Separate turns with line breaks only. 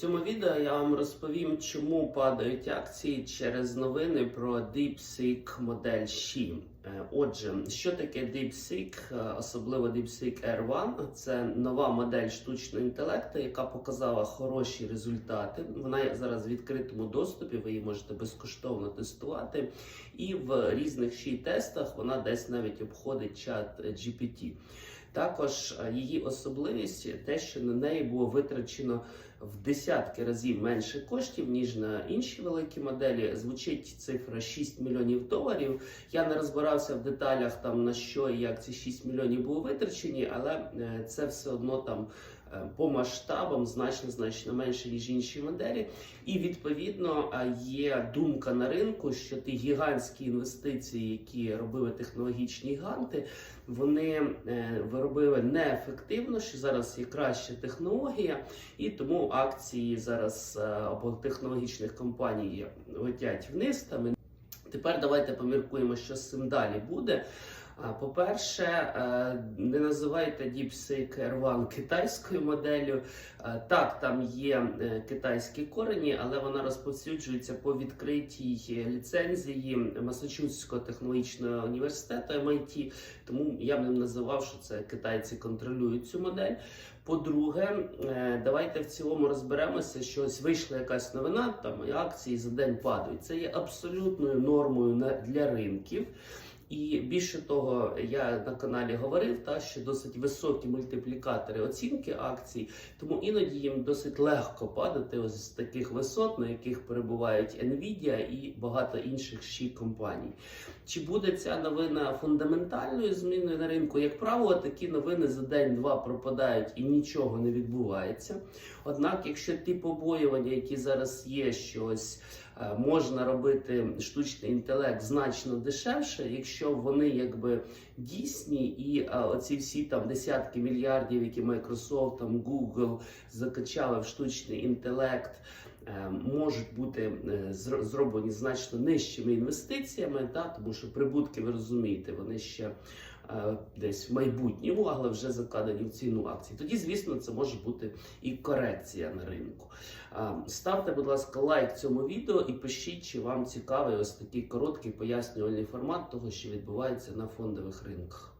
цьому відео я вам розповім, чому падають акції через новини про DeepSeek модель Xi. Е, Отже, що таке DeepSeek, е, особливо DeepSeek R1? Це нова модель штучного інтелекту, яка показала хороші результати. Вона зараз в відкритому доступі, ви її можете безкоштовно тестувати. І в різних Xi тестах вона десь навіть обходить чат GPT. Також е, її особливість те, що на неї було витрачено в десятки разів менше коштів, ніж на інші великі моделі. Звучить цифра 6 мільйонів доларів. Я не розбирався в деталях там на що і як ці 6 мільйонів були витрачені, але е, це все одно там. е, По масштабам значно значно менше ніж інші моделі, і відповідно е, є думка на ринку, що ті гігантські інвестиції, які робили технологічні гіганти, вони виробили неефективно, що зараз є краща технологія, і тому акції зараз або технологічних компаній летять вниз. Там тепер давайте поміркуємо, що з цим далі буде. По-перше, не називайте DeepSeek R1 китайською моделлю. Е, Так, там є е, китайські корені, але вона розповсюджується по відкритій ліцензії Масачусетського технологічного університету MIT, тому я б не називав, що це китайці контролюють цю модель. По-друге, е, давайте в цілому розберемося, що ось вийшла якась новина, там і акції за день падають. Це є абсолютною нормою для ринків. І більше того, я на каналі говорив, та що досить високі мультиплікатори оцінки акцій, тому іноді їм досить легко падати ось з таких висот, на яких перебувають Nvidia і багато інших ще компаній. Чи буде ця новина фундаментальною зміною на ринку? Як правило, такі новини за день-два пропадають і нічого не відбувається. Однак, якщо ті побоювання, які зараз є, що ось е, можна робити штучний інтелект значно дешевше, якщо вони якби дійсні, і а, оці всі там десятки мільярдів, які Microsoft, там Google закачали в штучний інтелект. е, Можуть бути е, зроблені значно нижчими інвестиціями, та тому що прибутки, ви розумієте, вони ще е, десь в майбутньому, але вже закладені в ціну акцій. Тоді, звісно, це може бути і корекція на ринку. Е, Ставте, будь ласка, лайк цьому відео і пишіть, чи вам цікавий ось такий короткий пояснювальний формат того, що відбувається на фондових ринках.